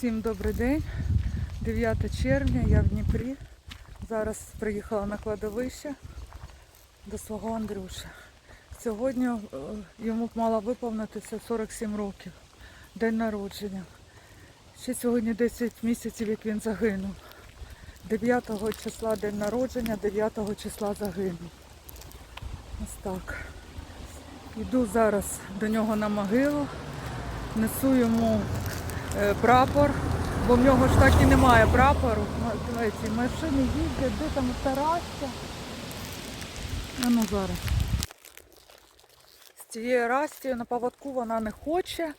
Всім добрий день. 9 червня, я в Дніпрі. Зараз приїхала на кладовище до свого Андрюша. Сьогодні е, йому мало виповнитися 47 років. День народження. Ще сьогодні 10 місяців, як він загинув. 9 числа день народження, 9 числа загинув. Ось так. Йду зараз до нього на могилу, несу йому прапор, бо в нього ж так і немає прапору. М- Дивіться, машини їздять, де там Тарася. А ну зараз. З цією Растією на поводку вона не хоче,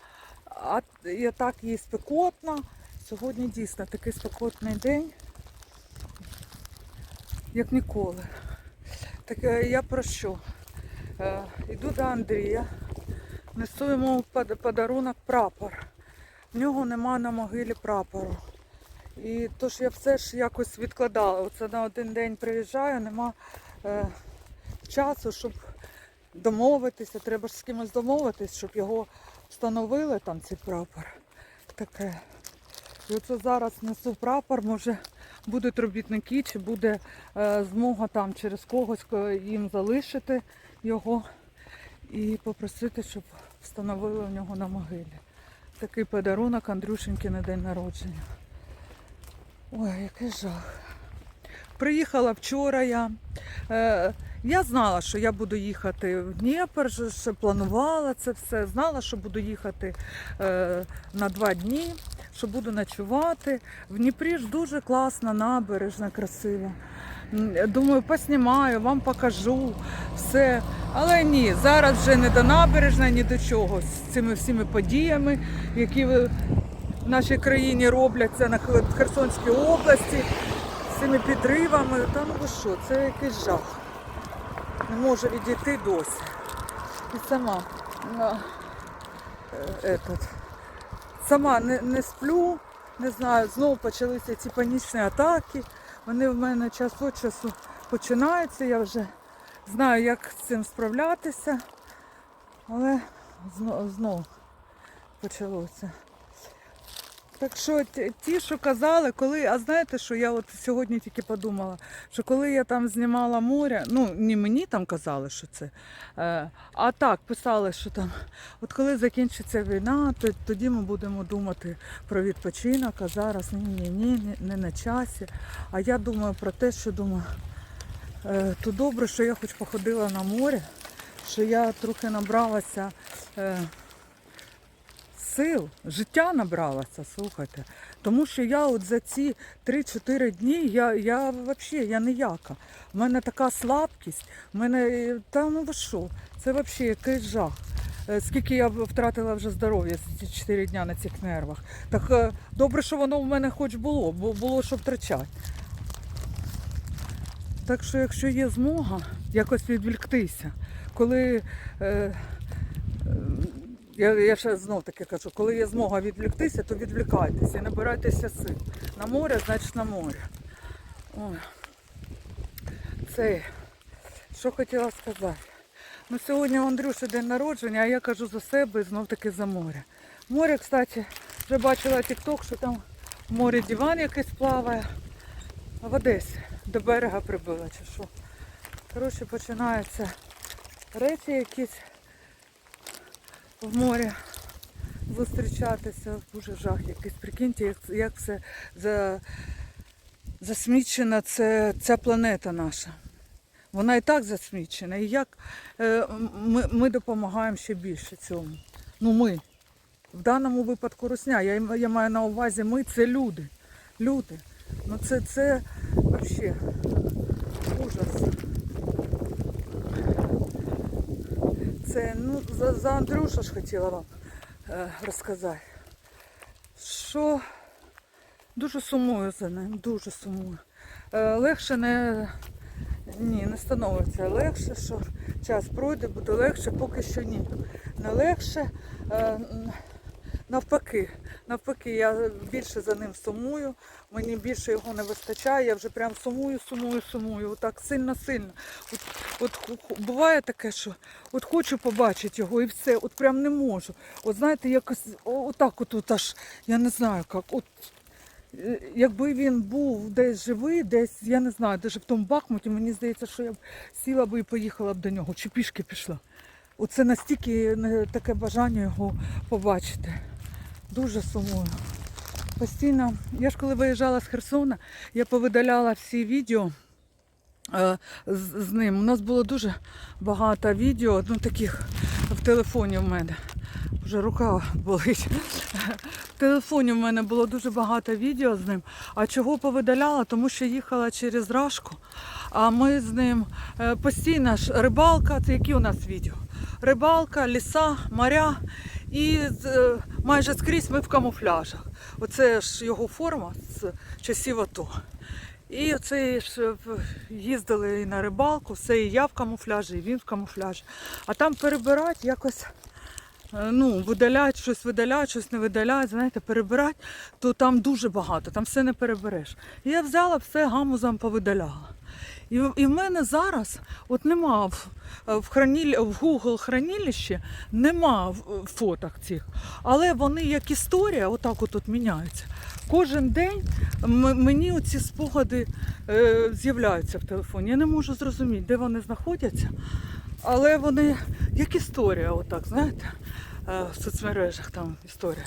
а і так їй спекотно. Сьогодні дійсно такий спекотний день, як ніколи. Так е, я про що? Е, Йду до Андрія, несу йому подарунок прапор. В нього нема на могилі прапору. І тож я все ж якось відкладала. Оце на один день приїжджаю, нема е, часу, щоб домовитися. Треба ж з кимось домовитись, щоб його встановили там цей прапор. Таке. І оце зараз несу прапор, може будуть робітники, чи буде е, змога там через когось їм залишити його і попросити, щоб встановили в нього на могилі. Такий подарунок Андрюшеньки на день народження. Ой, який жах. Приїхала вчора я. Е, я знала, що я буду їхати в Дніпр, ще планувала це все. Знала, що буду їхати е, на два дні, що буду ночувати. В Дніпрі ж дуже класна набережна, красива. Думаю, поснімаю, вам покажу все. Але ні, зараз вже не до набережна, ні до чого з цими всіми подіями, які в нашій країні робляться на Херсонській області, з цими підривами. Та ну ви що, це якийсь жах. Не можу відійти досі. І сама. а, е, этот, сама не, не сплю, не знаю, знову почалися ці панічні атаки. Вони в мене час від часу починаються. Я вже знаю, як з цим справлятися. Але знову, почалося. Так що ті- що казали, коли, а знаєте, що я от сьогодні тільки подумала, що коли я там знімала море, ну не мені там казали, що це, е, а так писали, що там, от коли закінчиться війна, то тоді ми будемо думати про відпочинок, а зараз ні, ні, не, на часі. А я думаю про те, що думаю, е, то добре, що я хоч походила на море, що я трохи набралася. Сил, життя набралася, слухайте. Тому що я от за ці 3-4 дні, я, я взагалі я ніяка. У мене така слабкість, в мене, е, та ну ви що, це взагалі якийсь жах. Е, Скільки я втратила вже здоров'я ці 4 дня на цих нервах. Так е, добре, що воно в мене хоч було, бо було що втрачати. Так що, якщо є змога якось відволіктися, коли е, я, я ще знов таки кажу, коли є змога відвліктися, то відвлікайтеся і набирайтеся сил. На море, значить на море. Це, що хотіла сказати. Ну, сьогодні у Андрюші день народження, а я кажу за себе і знов таки за море. Море, кстати, вже бачила тік-ток, що там в морі диван якийсь плаває. А в Одесі до берега прибила чи що. Коротше, починаються речі якісь в морі зустрічатися. Дуже жах якийсь. Прикиньте, як, як все за, засмічена це, ця планета наша. Вона і так засмічена. І як е, ми, ми допомагаємо ще більше цьому. Ну ми. В даному випадку русня. Я, я маю на увазі ми це люди. Люди. Ну це, це взагалі ужас. Це, ну, за, за Андрюша ж хотіла вам е, розказати. Що дуже сумую за ним, дуже сумую. Е, легше не, ні, не становиться легше, що час пройде, буде легше, поки що ні. Не легше. Е, навпаки, навпаки, я більше за ним сумую, мені більше його не вистачає, я вже прям сумую, сумую, сумую. Отак сильно-сильно. От, от буває таке, що от хочу побачити його і все, от прям не можу. От знаєте, якось отак от, от аж, я не знаю як. От, е, якби він був десь живий, десь, я не знаю, десь в тому Бахмуті, мені здається, що я б сіла б і поїхала б до нього, чи пішки пішла. Оце настільки таке бажання його побачити. Дуже сумую. Постійно, я ж коли виїжджала з Херсона, я повидаляла всі відео е, з, з ним. У нас було дуже багато відео, ну таких в телефоні в мене. Вже рука болить. В телефоні в мене було дуже багато відео з ним. А чого повидаляла? Тому що їхала через Рашку. А ми з ним е, постійно ж рибалка, це які у нас відео? Рибалка, ліса, моря. І е, майже скрізь ми в камуфляжах. Оце ж його форма з часів АТО. І оце ж їздили і на рибалку, все, і я в камуфляжі, і він в камуфляжі. А там перебирати якось, е, ну, видаляють, щось видаляють, щось не видаляють, знаєте, перебирати, то там дуже багато, там все не перебереш. І я взяла все гамузом повидаляла. І, і в мене зараз от нема в, в, храніль, в Google хранилищі нема в- фоток цих. Але вони як історія, отак от, от міняються. Кожен день мені оці спогади е, з'являються в телефоні. Я не можу зрозуміти, де вони знаходяться. Але вони як історія, отак, знаєте, е, в соцмережах там історія.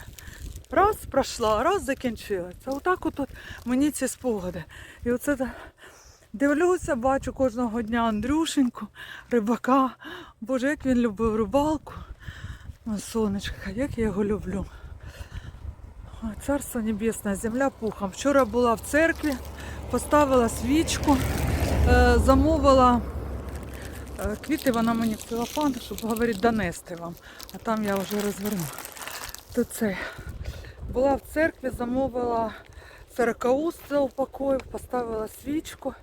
Раз пройшла, раз закінчилася. Отак от, от мені ці спогади. І оце дивлюся, бачу кожного дня Андрюшеньку, рибака. Боже, як він любив рибалку. Ой, сонечко, як я його люблю. Царство небесне, земля пухом. Вчора була в церкві, поставила свічку, е, замовила е, квіти, вона мені в целофан, щоб говорить, донести вам. А там я вже розверну. То це. Була в церкві, замовила сорокауст за упокоїв, поставила свічку.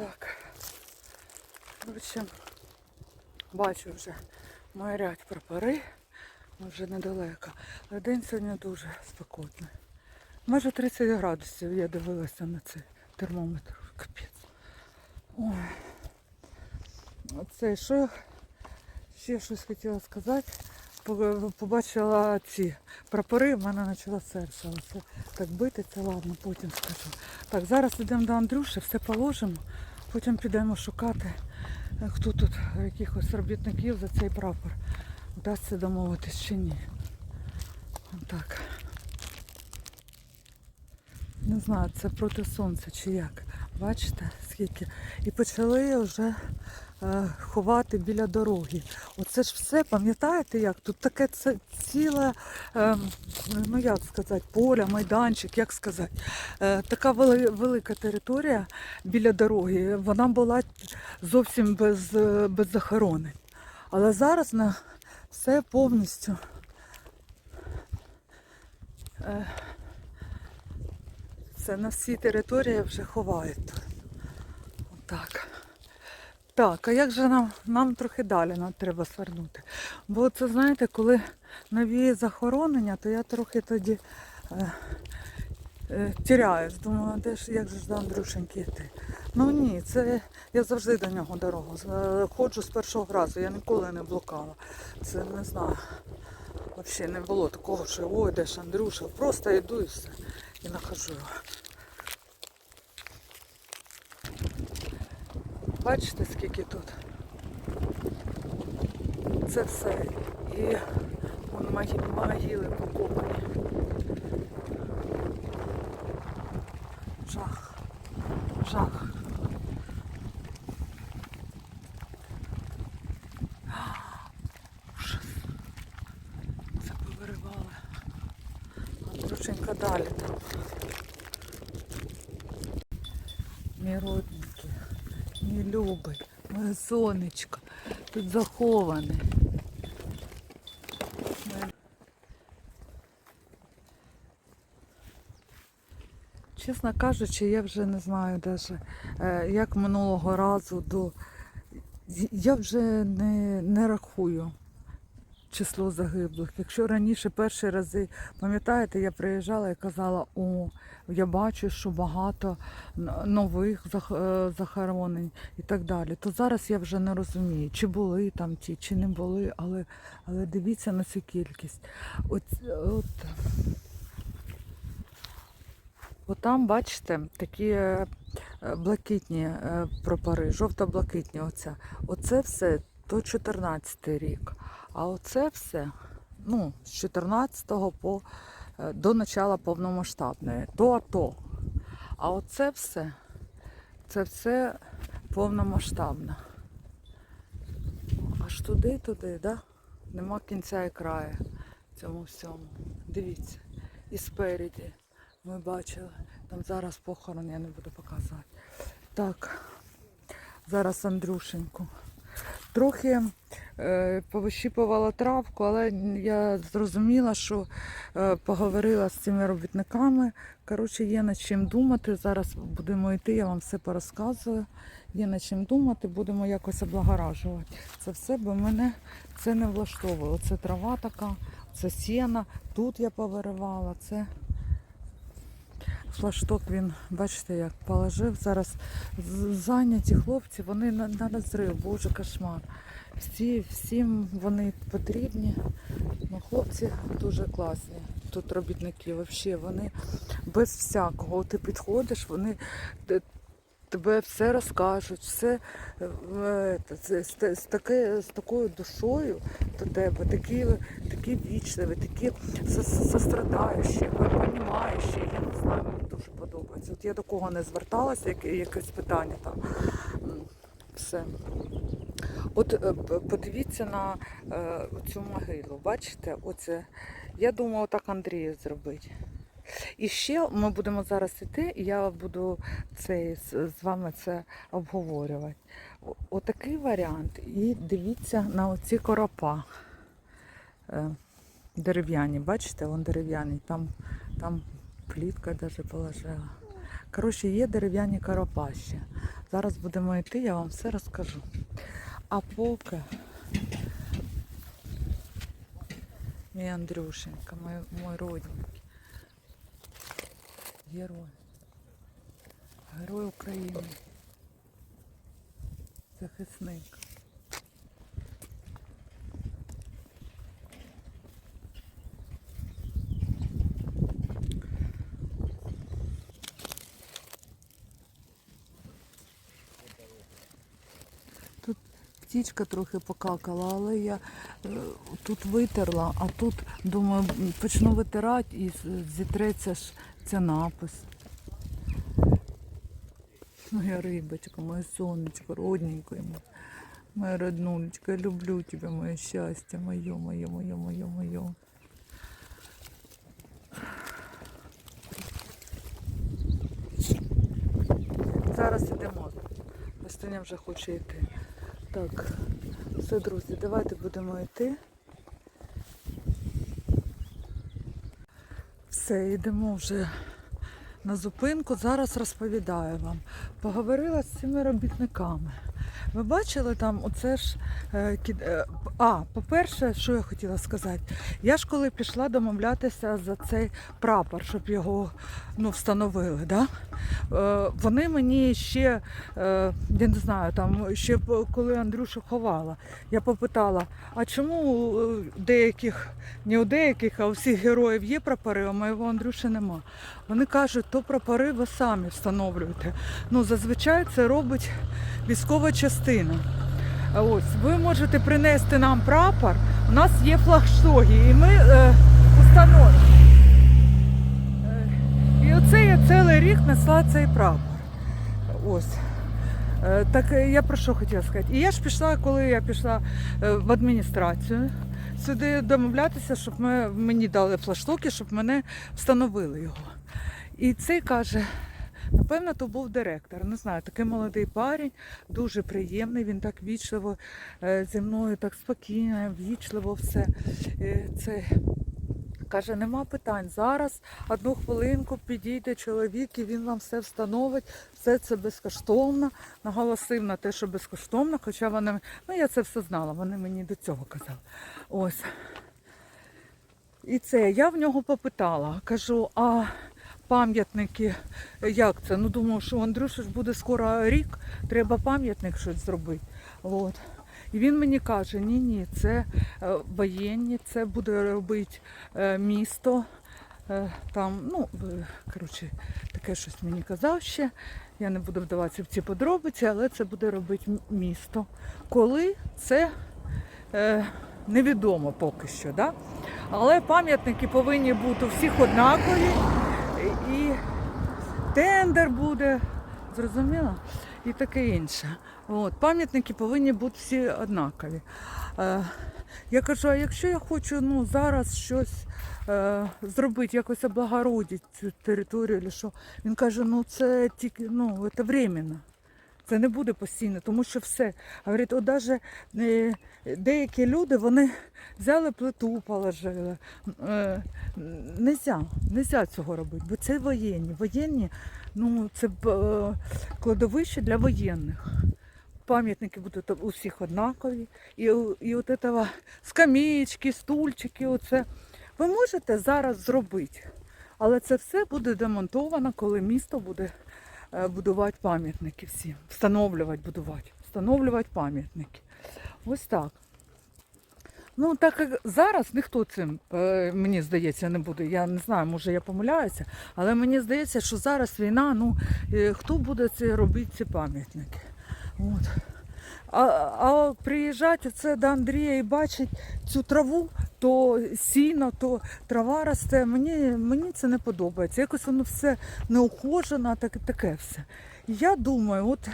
Так. В общем, бачу вже майорять прапори. Ми вже недалеко. Але день сьогодні дуже спекотний. Майже 30 градусів я дивилася на цей термометр. Капець. Ой. Оце що ще щось хотіла сказати. По- Побачила ці прапори, в мене почало серце. Оце так бити, це ладно, потім скажу. Так, зараз йдемо до Андрюші, все положимо, потім підемо шукати, е, хто тут якихось робітників за цей прапор. Вдасться домовитись чи ні. Так. Не знаю, це проти сонця чи як. Бачите, скільки. І почали вже е, ховати біля дороги. Оце ж все, пам'ятаєте як? Тут таке це ціле, е, ну як сказати, поля, майданчик, як сказати. Е, така вели- велика територія біля дороги. Вона була зовсім без, без захоронень. Але зараз на все повністю. Е, це на всій території вже ховають тут. Отак. Так, а як же нам, нам трохи далі нам треба свернути? Бо це, знаєте, коли нові захоронення, то я трохи тоді е, е, тіряюсь. Думаю, де ж, як же до Андрюшеньки йти? Ну ні, це я завжди до нього дорогу. Ходжу з першого разу, я ніколи не блукала. Це не знаю. Взагалі не було такого, що ой, де ж Андрюша. Просто йду і все. І нахожу його. Бачите, скільки тут? Це все. І вон могили покопані. Жах. Жах. Ужас. Це повиривали. Андрюшенька далі. Мій родненький, мій любий, моє сонечко, тут заховане. Чесно кажучи, я вже не знаю даже, е, як минулого разу до. Я вже не, не рахую. Число загиблих. Якщо раніше перші рази, пам'ятаєте, я приїжджала і казала, о, я бачу, що багато нових е, захоронень і так далі, то зараз я вже не розумію, чи були там ті, чи не були, але, але дивіться на цю кількість. От, от, от там, бачите, такі е, блакитні е, прапори, жовто-блакитні. Оця. Оце все то 14 рік. А оце все ну, з 14-го по, е, до начала повномасштабної, то АТО. А оце все, це все повномасштабно. Аж туди, туди, да? Нема кінця і краю цьому всьому. Дивіться. І спереді ми бачили. Там зараз похорон, я не буду показувати. Так, зараз Андрюшеньку. Трохи е, повищипувала травку, але я зрозуміла, що е, поговорила з цими робітниками. Коротше, є над чим думати. Зараз будемо йти, я вам все порозказую. Є над чим думати, будемо якось облагоражувати. Це все, бо мене це не влаштовує. Оце трава така, це сіна. Тут я повиривала. Це флашток він, бачите, як положив. Зараз зайняті хлопці, вони на, на розрив, боже кошмар. Всі, всім вони потрібні. Ну, хлопці дуже класні. Тут робітники, взагалі, вони без всякого. Ти підходиш, вони тебе все розкажуть, все е, е, це, з, з, таке, з такою душою до тебе, такі, такі вічливі, такі со- со- сострадаючі, розуміючі. Я не знаю, мені дуже подобається. От я до кого не зверталася, яке, якесь питання там. Все. От е, подивіться на цю могилу. Бачите, оце. Я думаю, так Андрію зробити. І ще ми будемо зараз іти, і я буду цей, з вами це обговорювати. Отакий варіант. І дивіться на оці коропа е, дерев'яні. Бачите, вон дерев'яні, там, там плітка навіть положила. Коротше, є дерев'яні коропа ще. Зараз будемо йти, я вам все розкажу. А поки мій Андрюшенька, мой, мой родненький. Герой. Герой України. Захисник. Тут птічка трохи покакала, але я е, тут витерла, а тут, думаю, почну витирати і зітреться ж ця напис. Моя рибочка, моє сонечко, родненькое, моє, моя роднулечка, я люблю тебе, моє щастя, моє, моє, моє, моє, моє. Зараз ідемо. Бастиня вже хоче йти. Так, все, друзі, давайте будемо йти. Все, йдемо вже на зупинку. Зараз розповідаю вам. Поговорила з цими робітниками. Ви бачили там оце ж. е, е, А, по-перше, що я хотіла сказати, я ж коли пішла домовлятися за цей прапор, щоб його ну, встановили, да? е, вони мені ще, я не знаю, там ще коли Андрюшу ховала, я попитала, а чому у деяких, не у деяких, а у всіх героїв є прапори, а моєго Андрюші нема. Вони кажуть, то прапори ви самі встановлюєте. Ну, зазвичай це робить військова частина. А Ось, ви можете принести нам прапор. У нас є флагштоги, і ми е, установимо. Е, і оце я цілий рік несла цей прапор. Ось. Е, Так е, я про що хотіла сказати? І я ж пішла, коли я пішла е, в адміністрацію сюди домовлятися, щоб ми, мені дали флаштоки, щоб мене встановили його. І цей каже, напевно, то був директор. Не знаю, такий молодий парень, дуже приємний. Він так вічливо е, зі мною, так спокійно, вічливо все. Е, Це Каже, нема питань. Зараз одну хвилинку підійде чоловік і він вам все встановить. Все це безкоштовно. Наголосив на те, що безкоштовно, хоча вони, ну я це все знала, вони мені до цього казали. Ось. І це я в нього попитала. Кажу, а пам'ятники, як це? Ну думаю, що у ж буде скоро рік, треба пам'ятник щось зробити. От. І він мені каже, ні, ні, це е, воєнні, це буде робити е, місто. Е, Там, ну, коротше, таке щось мені казав ще. Я не буду вдаватися в ці подробиці, але це буде робити місто. Коли це е, невідомо поки що. Да? Але пам'ятники повинні бути у всіх однакові. Тендер буде, зрозуміло? І таке інше. От, пам'ятники повинні бути всі однакові. Е, я кажу, а якщо я хочу ну, зараз щось е, зробити, якось облагородити цю територію, чи що, він каже, ну це тільки ну, це временно. Це не буде постійно, тому що все. Говорить, от навіть е, деякі люди вони взяли плиту, положили. Е, нельзя, нельзя цього робити, бо це воєнні. Воєнні, ну це е, кладовище для воєнних. Пам'ятники будуть у всіх однакові. І, і от этого скамеечки, стульчики, оце. Ви можете зараз зробити, але це все буде демонтовано, коли місто буде будувати пам'ятники всі. Встановлювати, будувати. Встановлювати пам'ятники. Ось так. Ну, так як зараз ніхто цим, е, мені здається, не буде. Я не знаю, може я помиляюся, але мені здається, що зараз війна, ну е, хто буде це робити ці пам'ятники? От. А, а приїжджати це до Андрія і бачить цю траву, то сіно, то трава росте. Мені, мені це не подобається. Якось воно все неухожено, так, таке все. Я думаю, от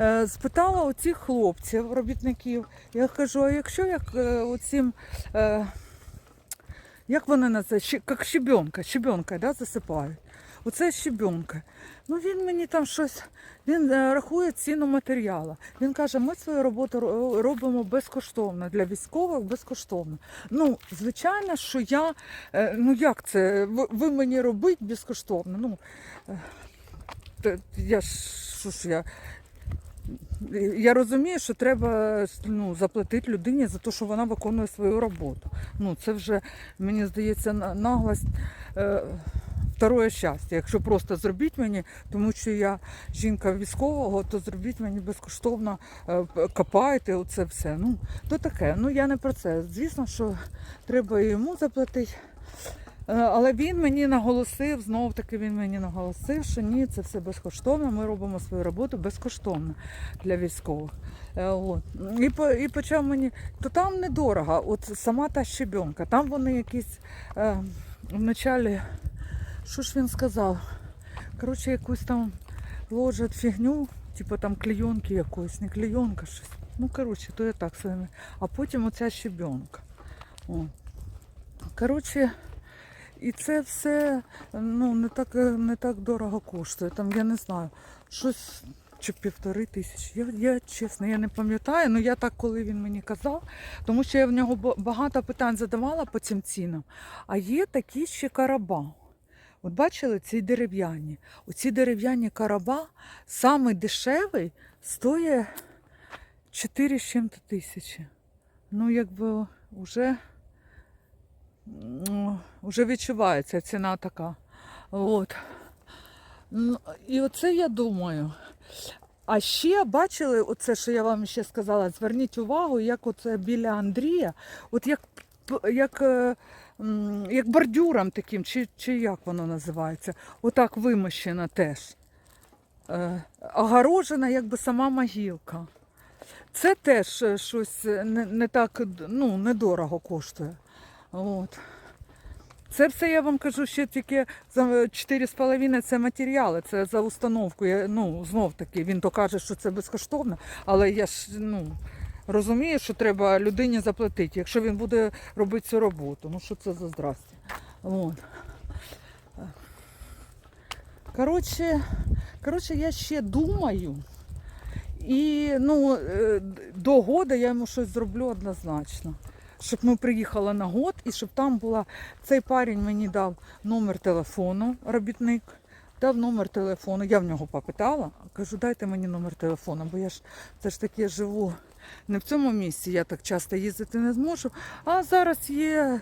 е, спитала оцих хлопців, робітників, я кажу, а якщо як е, оцім, е, як вони називають, як щебенка, щебенка, да, засипають. Оце щебенка. Ну він мені там щось, він е, рахує ціну матеріалу. Він каже, ми свою роботу робимо безкоштовно для військових безкоштовно. Ну, звичайно, що я, е, ну як це, ви, мені робить безкоштовно. Ну, е, я що ж я. Я розумію, що треба ну, заплатити людині за те, що вона виконує свою роботу. Ну, це вже, мені здається, на- наглость второе щастя. Якщо просто зробіть мені, тому що я жінка військового, то зробіть мені безкоштовно, е, копайте оце все. Ну, то таке. Ну я не про це. Звісно, що треба йому заплатити. Е, Але він мені наголосив, знов таки він мені наголосив, що ні, це все безкоштовно, ми робимо свою роботу безкоштовно для військових. Е, От. І, по- і почав мені, то там недорого, от сама та щебенка, там вони якісь е, вначалі, що ж він сказав? Коротше, якусь там ложать фігню, типу там клейонки якоїсь, не клейонка щось. Ну, коротше, то я так своїми. А потім оця щебенка. О. Коротше, і це все ну, не так, не так дорого коштує. Там, я не знаю, щось чи півтори тисячі. Я, я чесно, я не пам'ятаю, але я так, коли він мені казав, тому що я в нього багато питань задавала по цим цінам. А є такі ще караба. От бачили ці дерев'яні. Оці дерев'яні караба, самий дешевий, стоїть 4 з чим-то тисячі. Ну, якби вже ну, вже відчувається ціна така. От. Ну, І оце я думаю. А ще бачили, оце, що я вам ще сказала, зверніть увагу, як оце біля Андрія, от як, як, е, як бордюром таким, чи, чи як воно називається, отак вимощена теж. Е, огорожена якби сама могилка. Це теж е, щось е, не, не так ну, недорого коштує. От. Це все я вам кажу ще тільки за 4,5 це матеріали, це за установку. Я, ну, знов таки, він то каже, що це безкоштовно, але я ж ну, розумію, що треба людині заплатити, якщо він буде робити цю роботу. Ну що це за здрасте. От. Коротше, коротше, я ще думаю. І ну, е, до года я йому щось зроблю однозначно. щоб ми приїхали на год і щоб там була. Цей парень мені дав номер телефону, робітник. Дав номер телефону. Я в нього попитала. Кажу, дайте мені номер телефону, бо я ж це ж таки живу не в цьому місці, я так часто їздити не зможу. А зараз є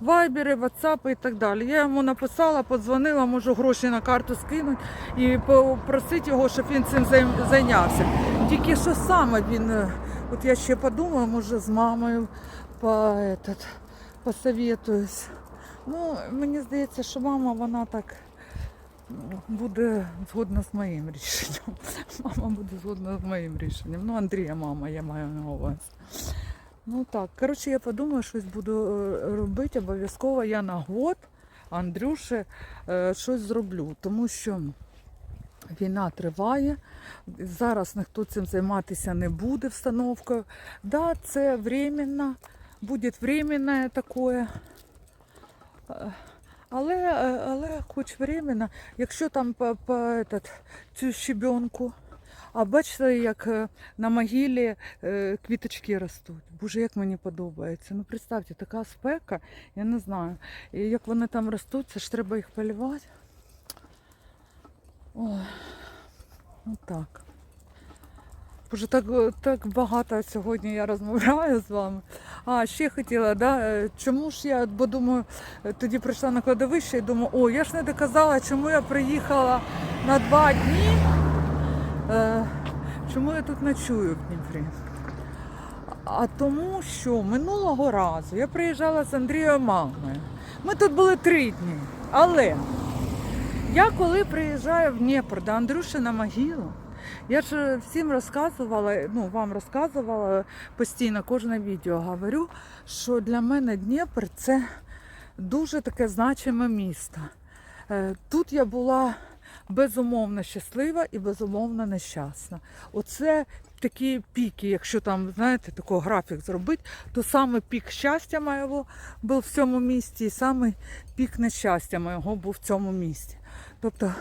вайбери, ватсапи і так далі. Я йому написала, подзвонила, можу гроші на карту скинути і попросити його, щоб він цим зайнявся. Тільки що саме він, е, от я ще подумала, може з мамою по, этот. Ну, мені здається, що мама, вона так буде згодна з моїм рішенням. Мама буде згодна з моїм рішенням. Ну, Андрія, мама, я маю на увазі. Ну так, коротше, я подумаю, щось буду е, робити. Обов'язково я на год Андрюше е, щось зроблю, тому що війна триває. Зараз ніхто цим займатися не буде встановкою. Да, це временно, буде временне таке. Але, е, але хоч временно, якщо там по, по этот, цю щебенку, а бачите, як е, на могилі е, квіточки ростуть. Боже, як мені подобається. Ну представте, така спека, я не знаю. І як вони там ростуть, це ж треба їх полювати. Ой, ну так. Боже, так, так багато сьогодні я розмовляю з вами. А, ще хотіла, да? е, чому ж я, бо думаю, е, тоді прийшла на кладовище і думаю, о, я ж не доказала, чому я приїхала на два дні. Е, чому я тут ночую в Дніпрі? А тому, що минулого разу я приїжджала з Андрією мамою. Ми тут були три дні. Але я коли приїжджаю в Дніпр до Андрюші на могилу, я ж всім розказувала, ну вам розказувала постійно кожне відео говорю, що для мене Дніпр це дуже таке значиме місто. Е, Тут я була безумовно щаслива і безумовно нещасна. Оце такі піки, якщо там, знаєте, такий графік зробити, то саме пік щастя моєго був в цьому місті, і саме пік нещастя моєго був в цьому місті. Тобто,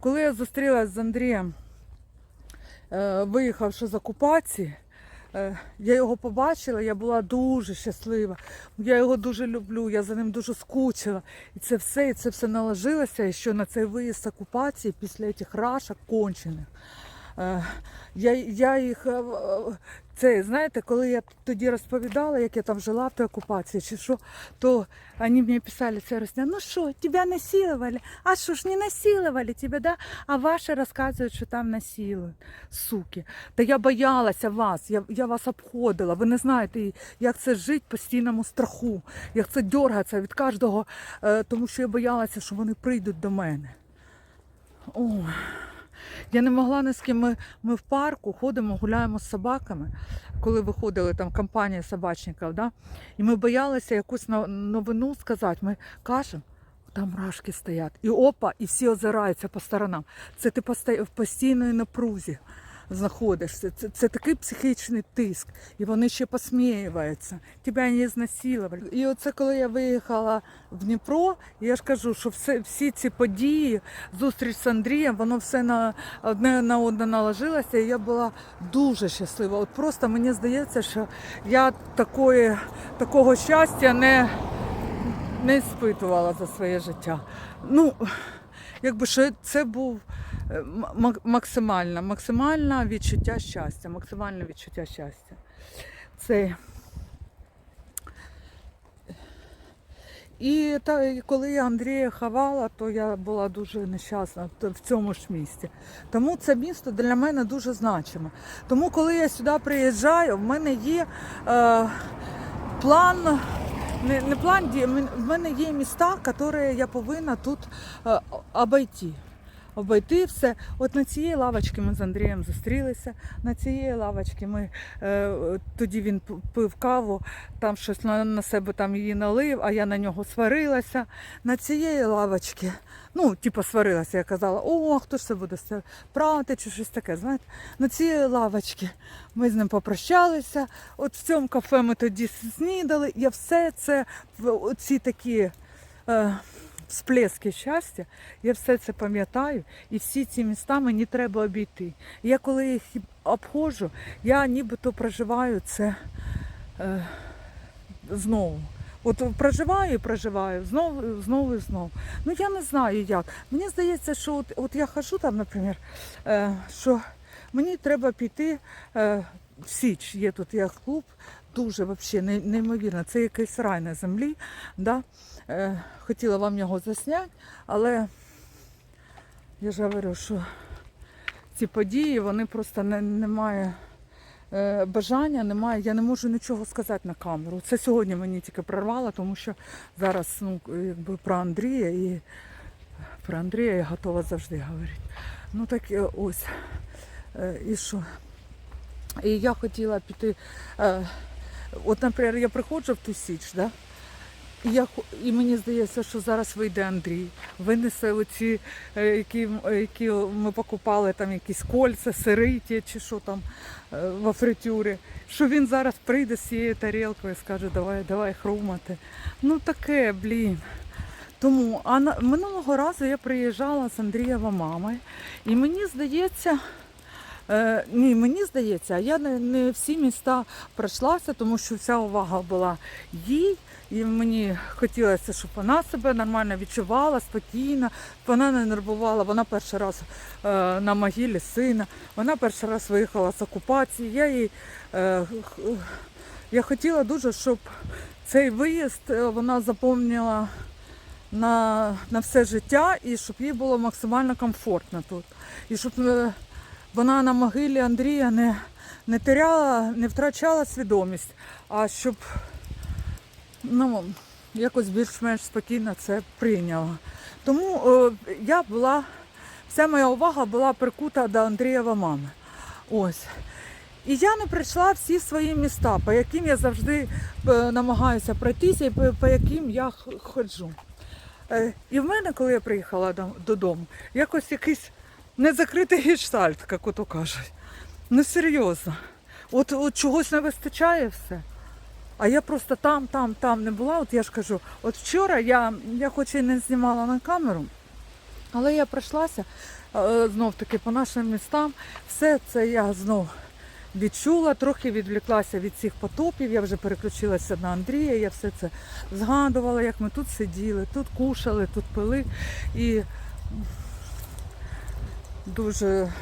коли я зустрілася з Андрієм, е, виїхавши з окупації, е, я його побачила, я була дуже щаслива. Я його дуже люблю, я за ним дуже скучила. І це все, і це все наложилося, і що на цей виїзд з окупації після цих рашок кончених. Е, Я, я їх, е, це, знаєте, коли я тоді розповідала, як я там жила в тій окупації, чи що, то вони мені писали це росня, ну що, тебе насилували? А що ж не насилували тебе, да? А ваші розказують, що там насилують, суки. Та я боялася вас, я, я вас обходила. Ви не знаєте, як це жити в постійному страху, як це дергатися від кожного, е, тому що я боялася, що вони прийдуть до мене. Ой. Я не могла ні з ким. Ми, ми в парку ходимо, гуляємо з собаками, коли виходили там компанія собачників, да? і ми боялися якусь новину сказати. Ми кажемо, там рашки стоять. І опа, і всі озираються по сторонам. Це ти постійної напрузі знаходишся. Це, це такий психічний тиск. І вони ще посміюються. Тебе не знасилували. І оце коли я виїхала в Дніпро, я ж кажу, що все, всі ці події, зустріч з Андрієм, воно все на одне на одне наложилося, і я була дуже щаслива. От просто мені здається, що я такої, такого щастя не, не спитувала за своє життя. Ну, якби що це був максимальне, максимальне відчуття щастя, максимальне відчуття щастя. Це. І та, коли я Андрія ховала, то я була дуже нещасна в цьому ж місті. Тому це місто для мене дуже значиме. Тому, коли я сюди приїжджаю, в мене є е, план, не, не план в мене є міста, які я повинна тут е, обійти. Обійти все. От на цій лавочці ми з Андрієм зустрілися. На цієї лавочці ми е, тоді він пив каву, там щось на, на себе там її налив, а я на нього сварилася. На цієї лавочці, ну, типу, сварилася, я казала, о, хто ж це буде прати чи щось таке. знаєте. На цій лавочці ми з ним попрощалися. От в цьому кафе ми тоді снідали. Я все це ці такі. Е, Всплески щастя, я все це пам'ятаю, і всі ці міста мені треба обійти. Я коли їх обходжу, я нібито проживаю це е, знову. От проживаю і проживаю, знову, знову і знову. Ну я не знаю як. Мені здається, що от, от я хожу там, наприклад, е, що мені треба піти е, в Січ, є тут як клуб, дуже взагалі неймовірно. Це якийсь рай на землі. Да? Е, хотіла вам його засняти, але я ж говорю, що ці події, вони просто не, немає е, бажання, немає. Я не можу нічого сказати на камеру. Це сьогодні мені тільки прорвало, тому що зараз ну, якби про Андрія і про Андрія я готова завжди говорити. Ну так е, ось. І що? І я хотіла піти. От, наприклад, я приходжу в ту січ, да? Я, і мені здається, що зараз вийде Андрій, винесе оці, е, які, які ми покупали, там якісь кольця, сириті чи що там е, во фритюрі, що він зараз прийде з цією тарілкою і скаже, давай, давай хрумати. Ну таке, блін. Тому, а на, минулого разу я приїжджала з Андрієва мамою, і мені здається, Е, ні, мені здається, я не, не всі міста пройшлася, тому що вся увага була їй. І мені хотілося, щоб вона себе нормально відчувала, спокійно, вона не нервувала. Вона перший раз е, на могилі сина, вона перший раз виїхала з окупації. Я їй е, х- я хотіла дуже, щоб цей виїзд е, вона запомнила на, на все життя і щоб їй було максимально комфортно тут. І щоб е, вона на могилі Андрія не, не теряла, не втрачала свідомість, а щоб ну, якось більш-менш спокійно це прийняла. Тому е, я була, вся моя увага була прикута до Андрієва мами. Ось. І я не прийшла всі свої міста, по яким я завжди е, намагаюся пройтися і по, по яким я ходжу. Е, І в мене, коли я приїхала додому, якось якийсь незакритий гештальт, як ото кажуть. Ну серйозно. От, от чогось не вистачає все. А я просто там, там, там не була. От я ж кажу, от вчора я, я хоч і не знімала на камеру, але я пройшлася е, знов таки по нашим містам. Все це я знов відчула, трохи відвлеклася від цих потопів. Я вже переключилася на Андрія, я все це згадувала, як ми тут сиділи, тут кушали, тут пили. І дуже,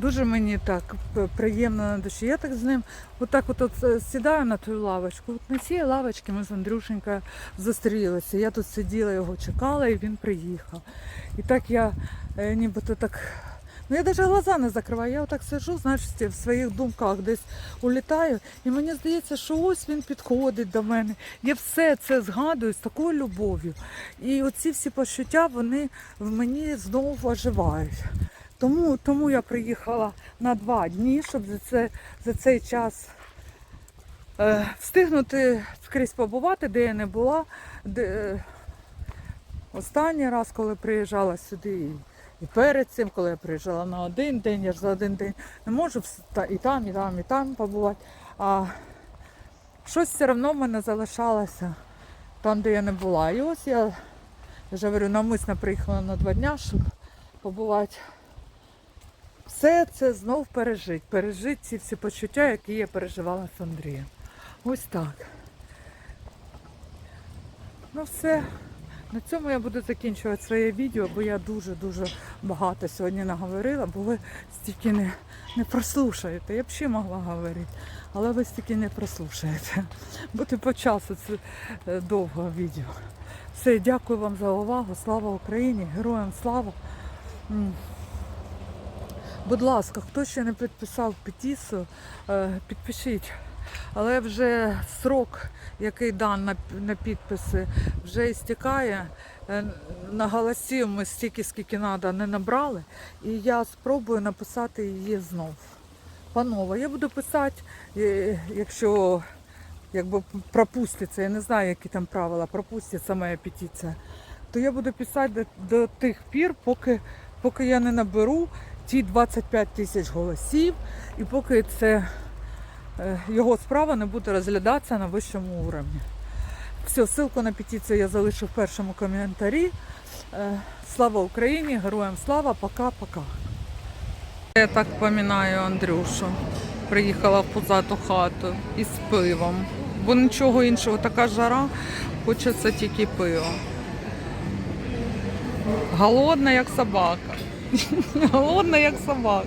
дуже мені так приємно на душі. Я так з ним отак от, от е, сідаю на ту лавочку. От на цій лавочці ми з Андрюшенькою зустрілися. Я тут сиділа, його чекала, і він приїхав. І так я е, нібито так. Ну я навіть глаза не закриваю, я отак сиджу, знаєш, в своїх думках десь улітаю, і мені здається, що ось він підходить до мене. Я все це згадую з такою любов'ю. І оці всі почуття, вони в мені знову оживають. Тому, тому я приїхала на два дні, щоб за, це, за цей час е, встигнути скрізь побувати, де я не була. Де, е, останній раз, коли приїжджала сюди, і, і перед цим, коли я приїжджала на один день, я ж за один день не можу і там, і там, і там побувати. А щось все одно в мене залишалося там, де я не була. І ось я, я вже говорю, навмисно приїхала на два дня, щоб побувати. Все це знов пережити. Пережити ці всі почуття, які я переживала з Андрієм. Ось так. Ну все. На цьому я буду закінчувати своє відео, бо я дуже-дуже багато сьогодні наговорила, бо ви стільки не, не прослушаєте. Я б ще могла говорити, але ви стільки не прослушаєте. Бо ти по часу це е, довго відео. Все, дякую вам за увагу. Слава Україні, героям слава. Будь ласка, хто ще не підписав петицію, е, підпишіть. Але вже срок, який дан на, на підписи, вже істікає. Е, На голосів ми стільки, скільки треба, не набрали. І я спробую написати її знов. Панове, я буду писати, е, якщо якби пропуститься, я не знаю, які там правила, пропуститься моя петиція, то я буду писати до, до тих пір, поки, поки я не наберу ті 25 тисяч голосів, і поки це е, його справа не буде розглядатися на вищому уровні. Все, ссылку на петицію я залишу в першому коментарі. Е, Слава Україні, героям слава, пока-пока. Я так пам'ятаю Андрюшу. Приїхала в позату хату із пивом. бо нічого іншого, така жара, хочеться тільки пива. Голодна, як собака. Голодна, як собака.